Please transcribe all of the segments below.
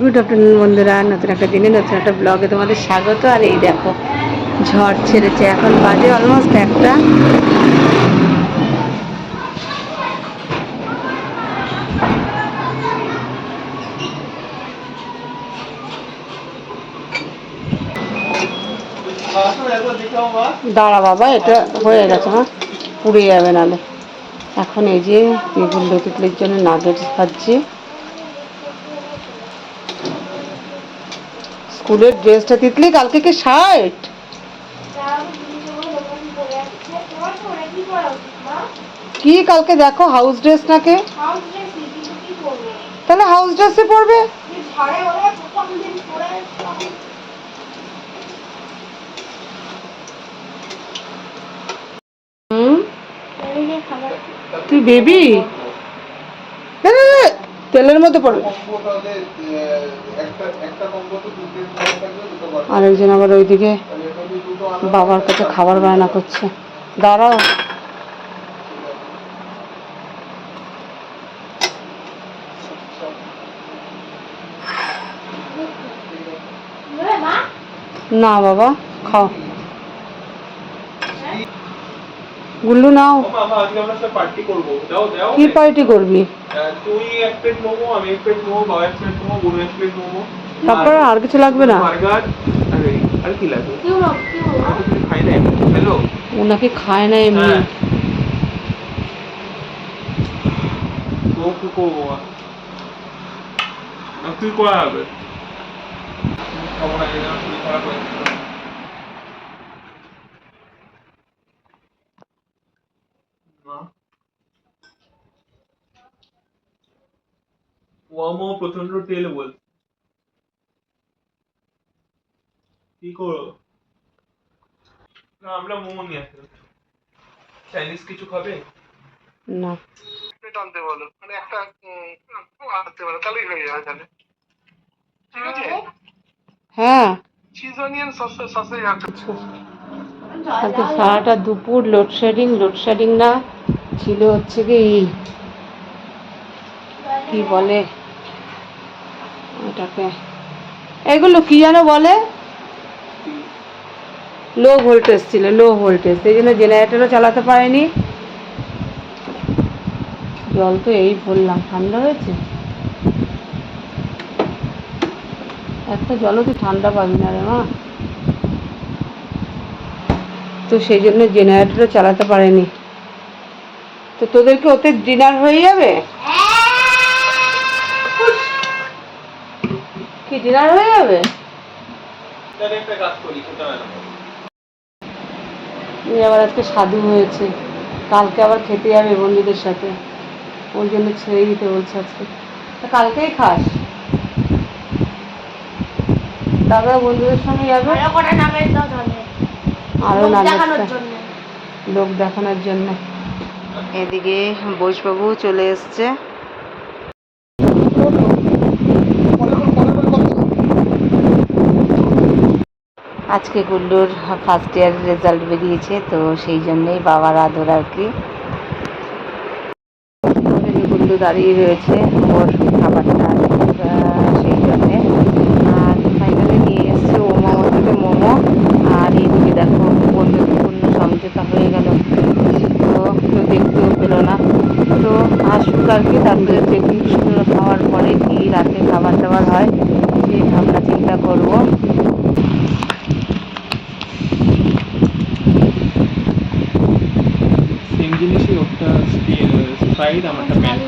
Good afternoon বন্ধুরা। নতুন একটা দিনে, নতুন একটা ব্লগে তোমাদের স্বাগত। আর এই দেখো, ঝড় ছেড়েছে। এখন বাজে অলমোস্ট একটা। দাঁড়া বাবা, এটা হয়ে গেছে হ্যাঁ পুড়ে যাবে নালে এখন এই যে বেগুন লতিতলির জন্য নাগেটস ভাজছি। স্কুলের ড্রেসটা তিতলি কালকে কি শার্ট? কি কালকে দেখো হাউস ড্রেস নাকি? তাহলে হাউস ড্রেসে পরবে। হুম? তুই বেবি? মধ্যে পড়বে। আরেকজন আবার ওইদিকে বাবার কাছে খাবার বায়না করছে। দাঁড়াও। না বাবা খাও। গুল্লু নাও। কি পার্টি করবি? তুই এক প্লেট মোমো আমি এক প্লেট মোমো বাবা এক প্লেট মোমো বোন এক প্লেট মোমো। তারপরে আর কিছু লাগবে না? বার্গার আরে আর কি লাগবে? খাই না হ্যালো? ও খায় না এমনি। হ্যাঁ। তো কি করব তুই করা হবে খবর আছে না তুই করা ওয়ামো প্রচণ্ড তেল বল। কি করো? না আমরা মোমো নিয়ে আসলাম চাইনিজ কিছু খাবে? না। প্লেট আনতে বলো। মানে একটা আনতে বলো তাহলেই হয়ে যাবে তাহলে। ঠিক আছে? হ্যাঁ। চিজ অনিয়ন সস সসে একটা আজকে সারাটা দুপুর লোডশেডিং লোডশেডিং না ছিল হচ্ছে কি কি বলে? ওটাকে এগুলো কি যেন বলে? লো ভোল্টেজ ছিল, লো ভোল্টেজ সেই জন্য জেনারেটরও চালাতে পারেনি। জল তো এই ভরলাম ঠান্ডা হয়েছে? একটা জলও তুই ঠান্ডা পাবি না রে মা। তো সেই জন্য জেনারেটরও চালাতে পারেনি। তো তোদেরকে ওতে ডিনার হয়ে যাবে? ডিনার হয়ে যাবে? এই আবার আজকে সাধু হয়েছে। কালকে আবার খেতে যাবে বন্ধুদের সাথে। ওই জন্য ছেড়ে দিতে বলছে আজকে। কালকেই খাস? দাদা বন্ধুদের সঙ্গে যাবে? আরও লোক দেখানোর জন্য। লোক দেখানোর জন্য। এদিকে বোসবাবু চলে এসছে। আজকে গুল্লুর ফার্স্ট ইয়ার রেজাল্ট বেরিয়েছে, তো সেই জন্যই বাবার আদর আর কি। গুল্লু দাঁড়িয়ে রয়েছে, ওর খাবারটা সেই জন্যে। আর ফাইনালি নিয়ে এসছে ও মামা থেকে মোমো, আর এইদিকে দেখো বন্ধুত্বপূর্ণ সমঝোতা হয়ে গেল। তো কেউ দেখতেও পেল না। তো আসুক আর কি, তারপরে দেখি খাওয়ার পরে কি রাতে খাবার দাবার হয়, সেই ভাবনা চিন্তা করব সেম আমারটা প্যান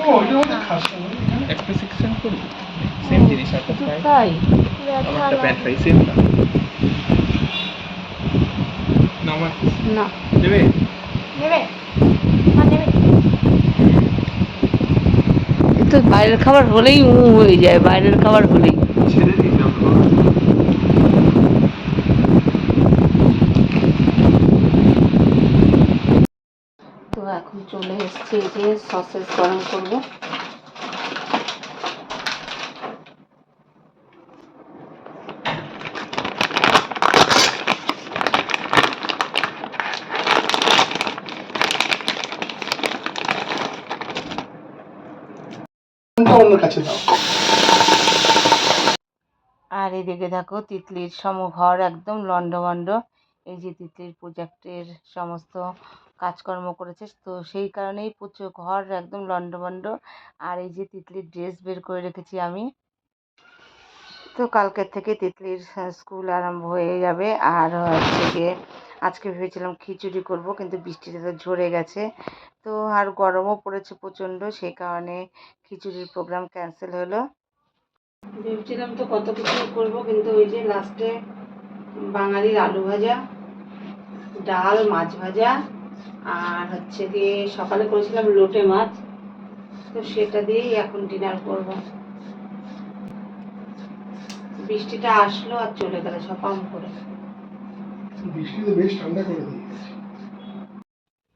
ও ওইটা মধ্যে খাস। করব? সেম জিনিস একটা স্প্রাইট তাই আমারটা প্যান ফ্রাই সেম না? না আমার না। দেবে? নেবে তো বাইরের খাবার হলেই উ হয়ে যায় বাইরের খাবার হলেই। ছেড়ে দিলাম তো এখন চলে এসছে এই যে সসেস গরম করব। কাছে দাও। আর এদিকে দেখো তিতলির সমঘর একদম লন্ডভন্ড। এই যে তিতলির প্রজেক্টের সমস্ত কাজকর্ম করেছে তো সেই কারণেই প্রচুর ঘর একদম লন্ডভন্ড আর এই যে তিতলির ড্রেস বের করে রেখেছি আমি। তো কালকের থেকে তিতলির স্কুল আরম্ভ হয়ে যাবে। আর হচ্ছে গিয়ে আজকে ভেবেছিলাম খিচুড়ি করব, কিন্তু বৃষ্টিতে তো ঝরে গেছে। তো আর গরমও পড়েছে প্রচণ্ড, সেই কারণে খিচুড়ির প্রোগ্রাম ক্যান্সেল হলো। ভেবেছিলাম তো কত কিছু করব, কিন্তু ওই যে লাস্টে বাঙালির আলু ভাজা, ডাল, মাছ ভাজা আর হচ্ছে দিয়ে সকালে করেছিলাম লোটে মাছ। তো সেটা দিয়েই এখন ডিনার করব। বৃষ্টিটা আসলো আর চলে গেল সপাম করে। বৃষ্টিতে বেশ ঠান্ডা করে দিয়েছে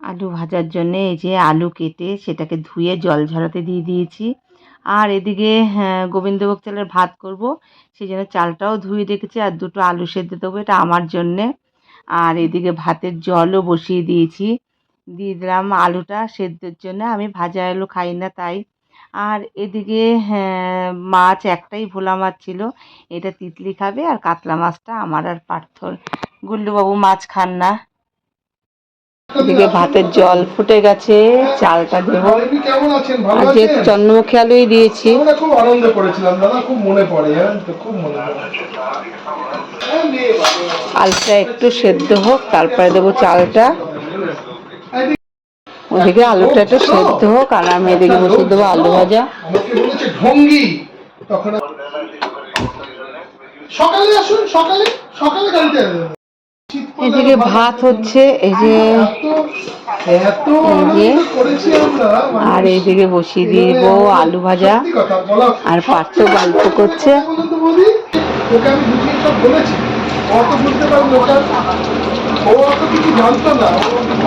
আলু ভাজার জন্য এই যে আলু কেটে সেটাকে ধুয়ে জল ঝরাতে দিয়ে দিয়েছি। আর এদিকে হ্যাঁ, গোবিন্দভোগ চালের ভাত করব। সেই জন্য চালটাও ধুয়ে রেখেছি আর দুটো আলু সেদ্ধ দেবো এটা আমার জন্যে। আর এদিকে ভাতের জলও বসিয়ে দিয়েছি। দিয়ে দিলাম আলুটা সেদ্ধর জন্য। আমি ভাজা আলু খাই না তাই। আর এদিকে হ্যাঁ, মাছ একটাই ভোলা মাছ ছিল। এটা তিতলি খাবে আর কাতলা মাছটা আমার আর পার্থর। গুল্লুবাবু মাছ খান না। এদিকে ভাতের জল ফুটে গেছে চালটা দেবো। আর যেহেতু চন্দ্রমুখী আলুই দিয়েছি। খুব আনন্দ করেছিলাম দাদা খুব মনে পড়ে খুব মনে। আলুটা একটু সেদ্ধ হোক তারপরে দেবো চালটা। ওদিকে আলুটা একটু সেদ্ধ হোক আর আমি এদিকে বসে দেবো আলু ভাজা। ঢঙ্গি। তখন সকালে আসুন সকালে সকালে গাড়িতে এদিকে ভাত হচ্ছে এই যে আর এইদিকে বসিয়ে দিব আলু ভাজা। আর পার্থ গল্প করছে। ও অত কিছু জানতো না ও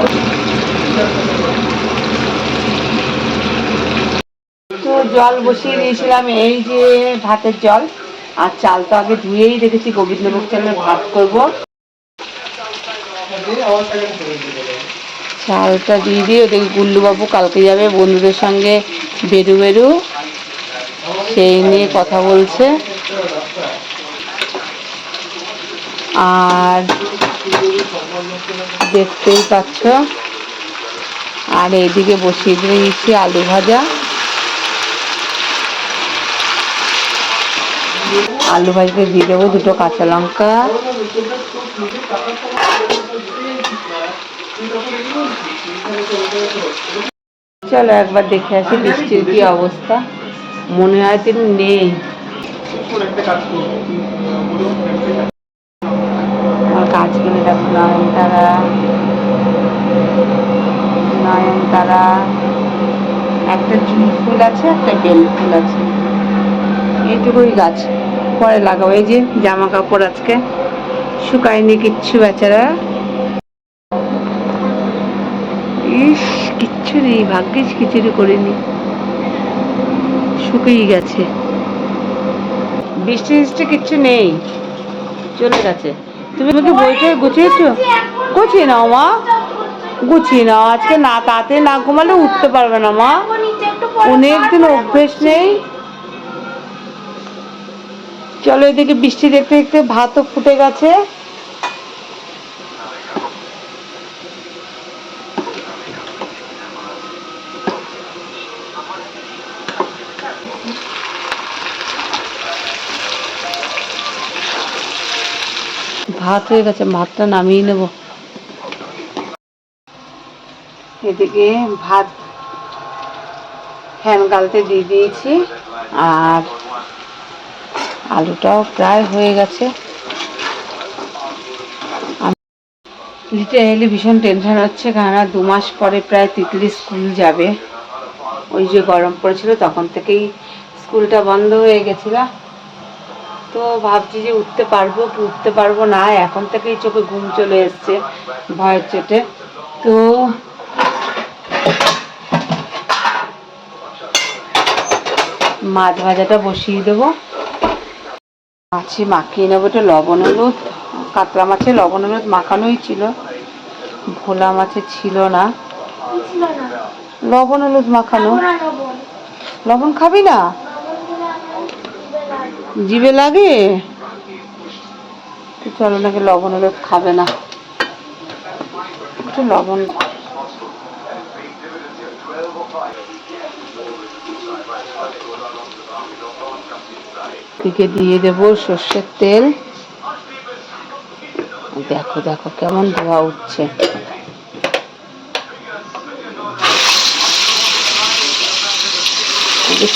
তো জল বসিয়ে দিয়েছিলাম, এই যে ভাতের জল। আর চাল তো আগে ধুয়েই রেখেছি, গোবিন্দভোগ চালের ভাত করব। চালটা দিয়ে দিয়ে ওদিকে গুল্লুবাবু কালকে যাবে বন্ধুদের সঙ্গে বেরু বেরু। সেই নিয়ে কথা বলছে। আর দেখতেই পাচ্ছ। আর এইদিকে বসিয়ে দিয়েছি আলু ভাজা। আলু ভাজতে দিয়ে দেবো দুটো কাঁচা লঙ্কা। চলো একবার দেখে আসি বৃষ্টির কি অবস্থা। মনে হয় তিনি নেই। আমার গাছগুলো দেখো, নয়নতারা। নয়নতারা। একটা জুঁই ফুল আছে, একটা বেল ফুল আছে। এইটুকুই গাছ। পরে লাগাবো। এই যে জামা কাপড় আজকে। শুকায়নি কিচ্ছু বেচারা। ইস, কিচ্ছু নেই, ভাগ্যিস খিচুড়ি করিনি। শুকিয়ে গেছে। বৃষ্টি বৃষ্টি কিচ্ছু নেই। চলে গেছে। তুমি আমাকে বইটা গুছিয়েছো? গুছিয়ে নাও, মা। গুছিয়ে নাও। আজকে না তাতে না ঘুমালে উঠতে পারবে না, মা। অনেক দিন অভ্যেস নেই। চলো এদিকে বৃষ্টি দেখতে দেখতে ভাতও ফুটে গেছে। ভাত হয়ে গেছে, ভাতটা নামিয়ে নেব। এদিকে ভাত ফ্যান গালতে দিয়ে দিয়েছি, আর আলুটাও প্রায় হয়ে গেছে। লিটে এলে ভীষণ টেনশন হচ্ছে, কেননা দু মাস পরে প্রায় তিতলি স্কুল যাবে। ওই যে গরম পড়েছিল, তখন থেকেই স্কুলটা বন্ধ হয়ে গেছিল। তো ভাবছি যে উঠতে পারব কি উঠতে পারব না, এখন থেকেই চোখে ঘুম চলে এসছে, ভয়ের চোটে। তো মাছ ভাজাটা বসিয়ে দেবো। মাছে মাখিয়ে নেব একটু লবণ হলুদ কাতলা মাছে লবণ হলুদ মাখানোই ছিল। ভোলা মাছে ছিল না। লবণ হলুদ মাখানো? লবণ। লবণ খাবি না? জিভে লাগে? তো চলো নাকি লবণ হলুদ খাবে না। একটু লবণ। দিকে দিয়ে দেব সর্ষের তেল। দেখো দেখো কেমন ধোয়া উঠছে।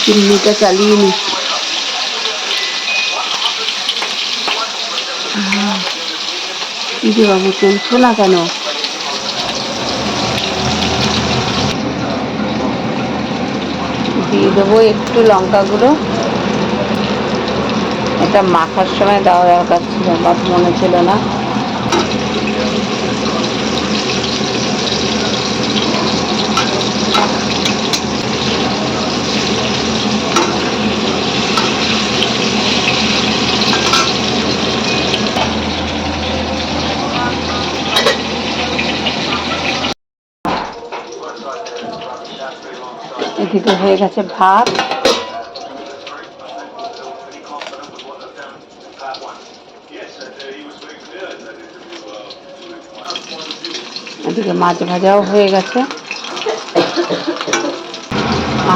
চিমনিটা চালিয়ে নি। রে বাবু, চলছো না কেন? দিয়ে দেবো একটু লঙ্কা গুঁড়ো এটা মাখার সময় দেওয়া দরকার ছিল বাট মনে ছিল না। হয়ে গেছে ভাত। এদিকে মাছ ভাজাও হয়ে গেছে।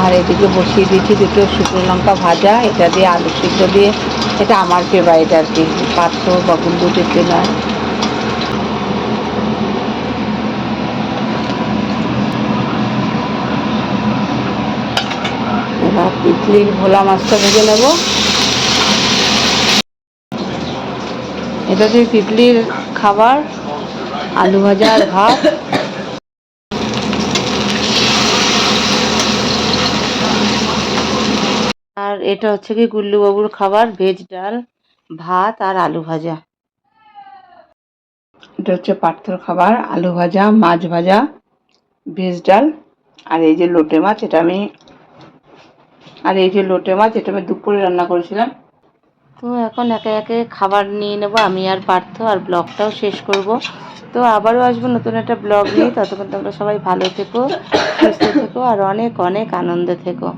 আর এদিকে বসিয়ে দিয়েছি দুটো শুকনো লঙ্কা ভাজা, এটা দিয়ে আলু সিদ্ধ দিয়ে, এটা আমার ফেভারিট আর কি, পাত্র বা গুন্ডুটিতে নয় এবার ইডলির ভোলা মাছটা ভেজে নেব। এটা হচ্ছে ইডলির খাবার। আলু ভাজা আর ভাত। আর এটা হচ্ছে কি গুল্লু বাবুর খাবার, ভেজ ডাল, ভাত আর আলু ভাজা। এটা হচ্ছে পার্থর খাবার, আলু ভাজা, মাছ ভাজা, ভেজ ডাল। আর এই যে লোটে মাছ, এটা আমি আর এই যে লোটে মাছ, এটা আমি দুপুরে রান্না করেছিলাম। তো এখন একে একে খাবার নিয়ে নেব। আমি আর পার্থ আর ব্লগটাও শেষ করব। তো আবারও আসব নতুন একটা ব্লগ নিয়ে। ততক্ষণ তোমরা সবাই ভালো থেকো, সুস্থ থেকো, আর অনেক অনেক আনন্দে থেকো।